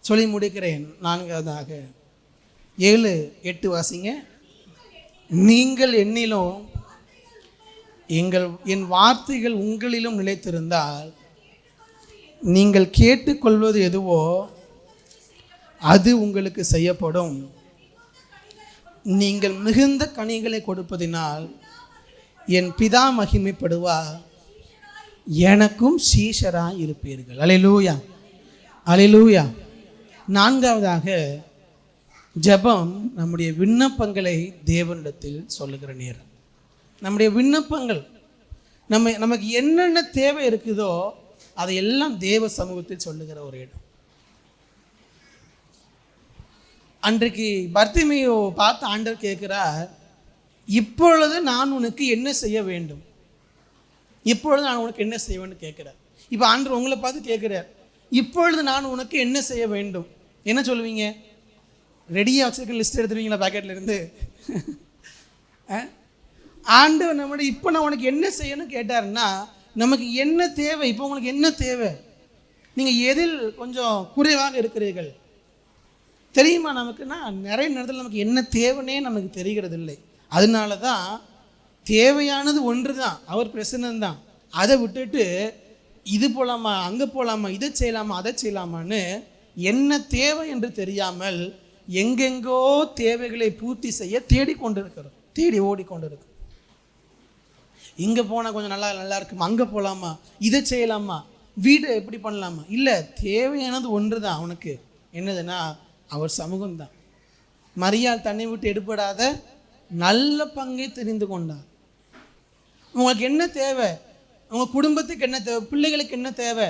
சொல்லி முடிக்கிறேன் நான்காவதாக. ஏழு எட்டு வாசிங்க. நீங்கள் எண்ணிலும் எங்கள் என் வார்த்தைகள் உங்களிலும் நிலைத்திருந்தால் நீங்கள் கேட்டுக்கொள்வது எதுவோ அது உங்களுக்கு செய்யப்படும். நீங்கள் மிகுந்த கனிகளை கொடுப்பதினால் என் பிதா மகிமைப்படுவார். எனக்கும் சீஷராக இருப்பீர்கள். அலையிலூயா. அலையிலூயா. நான்காவதாக ஜெபம் நம்முடைய விண்ணப்பங்களை தேவனிடத்தில் சொல்லுகிற நேரம். நம்முடைய விண்ணப்பங்கள் நம்ம நமக்கு என்னென்ன தேவை இருக்குதோ அதையெல்லாம் தேவ சமூகத்தில் சொல்லுகிற ஒரு இடம். அன்றைக்கு பர்த்திமையோ பார்த்து ஆண்டர் கேட்கிறார் இப்பொழுது நான் உனக்கு என்ன செய்ய வேண்டும்? இப்பொழுது நான் உனக்கு என்ன செய்ய வேண்டும் இப்போ ஆண்டர் உங்களை பார்த்து கேட்குறார் இப்பொழுது நான் உனக்கு என்ன செய்ய வேண்டும்? என்ன சொல்லுவீங்க? ரெடியாக வச்சிருக்க லிஸ்ட் எடுத்துருவீங்களா பேக்கெட்லேருந்து ஆண்டவர் நம்மளோட இப்போ நான் உனக்கு என்ன செய்யணும்னு கேட்டாருன்னா நமக்கு என்ன தேவை? இப்போ உங்களுக்கு என்ன தேவை? நீங்கள் எதில் கொஞ்சம் குறைவாக இருக்கிறீர்கள்? தெரியுமா நமக்குன்னா நிறைய நேரத்தில் நமக்கு என்ன தேவைன்னே நமக்கு தெரிகிறது இல்லை அதனால தான் தேவையானது ஒன்று தான் அவர் பிரசன்னம் தான் அதை விட்டுட்டு இது போகலாமா அங்கே போகலாமா இதை செய்யலாமா அதை செய்யலாமான்னு என்ன தேவை என்று தெரியாமல் எங்கெங்கோ தேவைகளை பூர்த்தி செய்ய தேடிக்கொண்டிருக்கிறோம். தேடி ஓடிக்கொண்டிருக்கிறோம். இங்கே போனால் கொஞ்சம் நல்லா நல்லா இருக்குமா. அங்கே போகலாமா இதை செய்யலாமா? வீடு எப்படி பண்ணலாமா? இல்லை தேவையானது ஒன்று தான் அவனுக்கு. என்னதுன்னா அவர் சமூகம் தான் மரியாள் தன்னை விட்டு எடுபடாத நல்ல பங்கை தெரிந்து கொண்டார் உங்களுக்கு என்ன தேவை? உங்கள் குடும்பத்துக்கு என்ன தேவை? பிள்ளைகளுக்கு என்ன தேவை?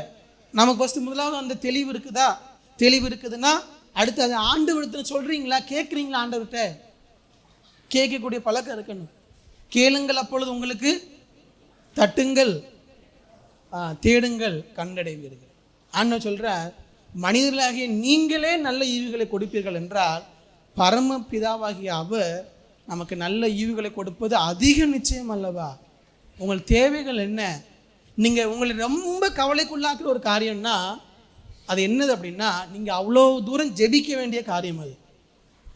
நமக்கு ஃபஸ்ட்டு முதலாவது அந்த தெளிவு இருக்குதா? தெளிவு இருக்குதுன்னா அடுத்து அதை ஆண்டு விடுத்துன்னு சொல்கிறீங்களா கேட்குறீங்களா ஆண்டவர்கிட்ட? கேட்கக்கூடிய பழக்கம் இருக்கணும். கேளுங்கள் அப்பொழுது உங்களுக்கு தட்டுங்கள் தேடுங்கள் கண்டடைவீர்கள். அண்ணன் சொல்கிறார் மனிதர்களாகிய நீங்களே நல்ல ஈவுகளை கொடுப்பீர்கள் என்றால் பரம பிதாவாகிய அவர் நமக்கு நல்ல ஈவுகளை கொடுப்பது அதிக நிச்சயம் அல்லவா? உங்கள் தேவைகள் என்ன? நீங்கள் உங்களை ரொம்ப கவலைக்குள்ளாக்குற ஒரு காரியம்னா அது என்னது அப்படின்னா நீங்கள் அவ்வளோ தூரம் ஜெபிக்க வேண்டிய காரியம் அது.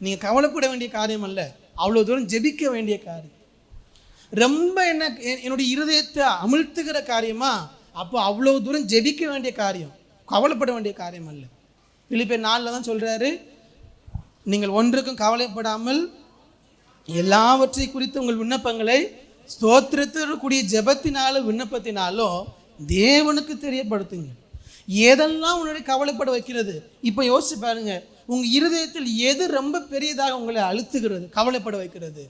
நீங்கள் கவலைப்பட வேண்டிய காரியம் அல்ல அவ்வளோ தூரம் ஜெபிக்க வேண்டிய காரியம். ரொம்ப என்ன என்- என்னுடைய இருதயத்தை அமிழ்த்துகிற காரியமா அப்போ அவ்வளோ தூரம் ஜெபிக்க வேண்டிய காரியம் கவலைப்பட வேண்டிய காரியம் அல்ல. பிலிப்பே நாளில் தான் சொல்கிறாரு நீங்கள் ஒன்றுக்கும் கவலைப்படாமல் எல்லாவற்றை குறித்து உங்கள் விண்ணப்பங்களை ஸ்தோத்திரத்திற்குரிய ஜெபத்தினாலும் விண்ணப்பத்தினாலும் தேவனுக்கு தெரியப்படுத்துங்க எதெல்லாம் உன்னுடைய கவலைப்பட வைக்கிறது இப்போ யோசிச்சு பாருங்கள் உங்கள் இருதயத்தில் எது ரொம்ப பெரியதாக உங்களை அழுத்துகிறது கவலைப்பட வைக்கிறது?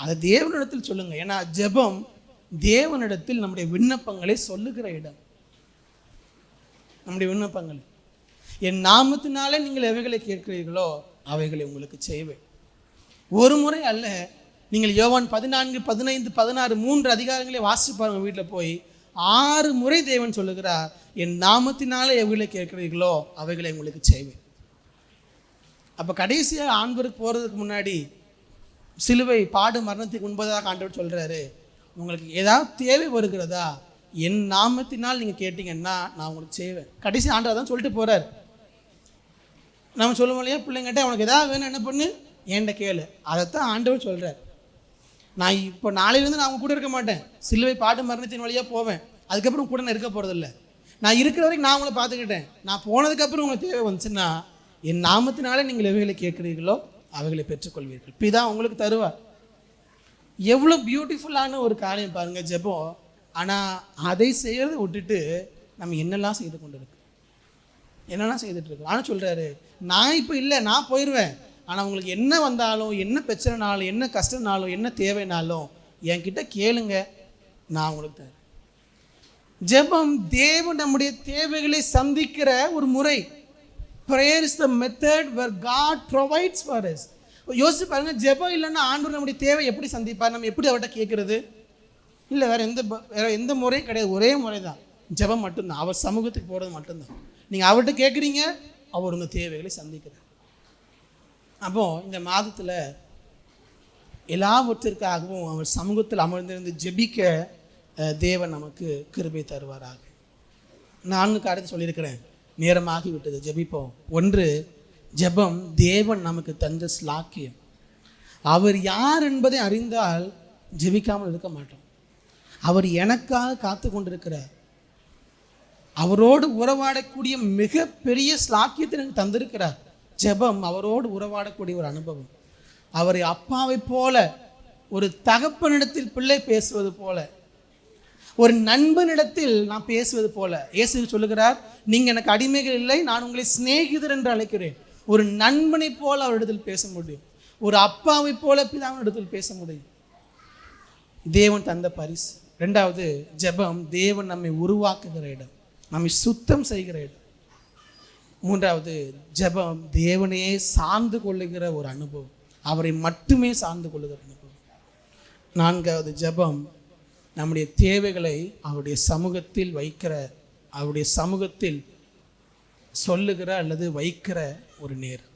அதை தேவனிடத்தில் சொல்லுங்க. ஏன்னா ஜெபம் தேவனிடத்தில் நம்முடைய விண்ணப்பங்களை சொல்லுகிற இடம். நம்முடைய விண்ணப்பங்கள். என் நாமத்தினாலே நீங்கள் எவைகளை கேட்கிறீர்களோ அவைகளை உங்களுக்கு செய்வேன். ஒரு முறை அல்ல நீங்கள் யோவான் பதினான்கு பதினைந்து பதினாறு மூன்று அதிகாரங்களை வாசிச்சு வீட்டில் போய். ஆறு முறை தேவன் சொல்லுகிறார் என் நாமத்தினாலே எவைகளை கேட்கிறீர்களோ அவைகளை உங்களுக்கு செய்வேன். அப்போ கடைசியாக ஆண்பருக்கு போகிறதுக்கு முன்னாடி சிலுவை பாடு மரணத்துக்கு முன்பதாக ஆண்டவர் சொல்கிறாரு உங்களுக்கு ஏதாவது தேவை வருகிறதா? என் நாமத்தினால் நீங்கள் கேட்டிங்கன்னா நான் உங்களுக்கு செய்வேன். கடைசி ஆண்டவர் தான் சொல்லிட்டு போகிறார் நம்ம சொல்லுவோம் இல்லையா? பிள்ளைங்கிட்ட உனக்கு எதாவது வேணும் என்ன பண்ணு? என்கிட்ட கேளு. அதைத்தான் ஆண்டவர் சொல்கிறார் நான் இப்போ நாளையிலேருந்து நான் அவங்க கூட இருக்க மாட்டேன். சிலுவை பாட்டு மரணத்தின் வழியாக போவேன். அதுக்கப்புறம் கூட நான் இருக்க போகிறதில்ல நான் இருக்கிற வரைக்கும் நான் உங்களை பார்த்துக்கிட்டேன். நான் போனதுக்கப்புறம் உங்களுக்கு தேவை வந்துச்சுன்னா என் நாமத்தினாலே நீங்கள் எவைகளை கேட்குறீர்களோ அவைகளை பெற்றுக்கொள்வீர்கள். பிதா உங்களுக்கு தருவார். எவ்வளோ பியூட்டிஃபுல்லான ஒரு காரியம் பாருங்கள் ஜெபம். ஆனால் அதை செய்கிறத விட்டுட்டு நம்ம என்னெல்லாம் செய்து கொண்டு இருக்கு என்னெல்லாம் செய்துட்டு இருக்கோம்? ஆனால் சொல்கிறாரு நான் இப்போ இல்லை நான் போயிடுவேன் ஆனால் உங்களுக்கு என்ன வந்தாலும் என்ன பிரச்சனைனாலும் என்ன கஷ்டனாலும் என்ன தேவைனாலும் என்கிட்ட கேளுங்க நான் உங்களுக்கு தரேன். ஜெபம் தேவன் நம்முடைய தேவைகளை சந்திக்கிற ஒரு முறை. Prayer is the method where God provides for is யோசிச்சு பாருங்க ஜெபம் இல்லைன்னா ஆண்டவர் நம்முடைய தேவை எப்படி சந்திப்பார்? நம்ம எப்படி அவர்கிட்ட கேட்குறது? இல்லை வேறு எந்த வேறு வேற எந்த முறையும் கிடையாது. ஒரே முறை தான் ஜெபம் மட்டும்தான். அவர் சமூகத்துக்கு போகிறது மட்டும்தான். நீங்கள் அவர்கிட்ட கேட்குறீங்க அவர் உங்கள் தேவைகளை சந்திக்கிறார். அப்போது இந்த மாதத்தில் எல்லாவற்றிற்காகவும் அவர் சமூகத்தில் அமர்ந்திருந்து ஜெபிக்க தேவன் நமக்கு கிருபை தருவாராக. நான்கு காரியத்தை சொல்லியிருக்கிறேன். நேரமாகிவிட்டது. ஜெபிப்போம். ஒன்று ஜெபம் தேவன் நமக்கு தந்த ஸ்லாக்கியம். அவர் யார் என்பதை அறிந்தால் ஜெபிக்காமல் இருக்க மாட்டோம். அவர் எனக்காக காத்து கொண்டிருக்கிறார். அவரோடு உறவாடக்கூடிய மிகப்பெரிய ஸ்லாக்கியத்தை எனக்கு தந்திருக்கிறார். ஜெபம் அவரோடு உறவாடக்கூடிய ஒரு அனுபவம். அவரை அப்பாவைப் போல ஒரு தகப்பனிடத்தில் பிள்ளை பேசுவது போல ஒரு நண்பனிடத்தில் நான் பேசுவது போல. இயேசு சொல்லுகிறார் நீங்கள் எனக்கு அடிமைகள் இல்லை நான் உங்களை சிநேகிதர் என்று அழைக்கிறேன். ஒரு நண்பனைப் போல அவரிடத்தில் பேச முடியும். ஒரு அப்பாவைப் போல பிதாவினிடத்தில் பேச முடியும். தேவன் தந்த பரிசு. ரெண்டாவது ஜெபம் தேவன் நம்மை உருவாக்குகிற இடம். நம்மை சுத்தம் செய்கிற இடம். மூன்றாவது ஜெபம் தேவனையே சார்ந்து கொள்ளுகிற ஒரு அனுபவம். அவரை மட்டுமே சார்ந்து கொள்ளுகிற அனுபவம். நான்காவது ஜெபம் நம்முடைய தேவைகளை அவருடைய சமூகத்தில் வைக்கிற அவருடைய சமூகத்தில் சொல்லுகிற அல்லது வைக்கிற ஒரு நேரம்.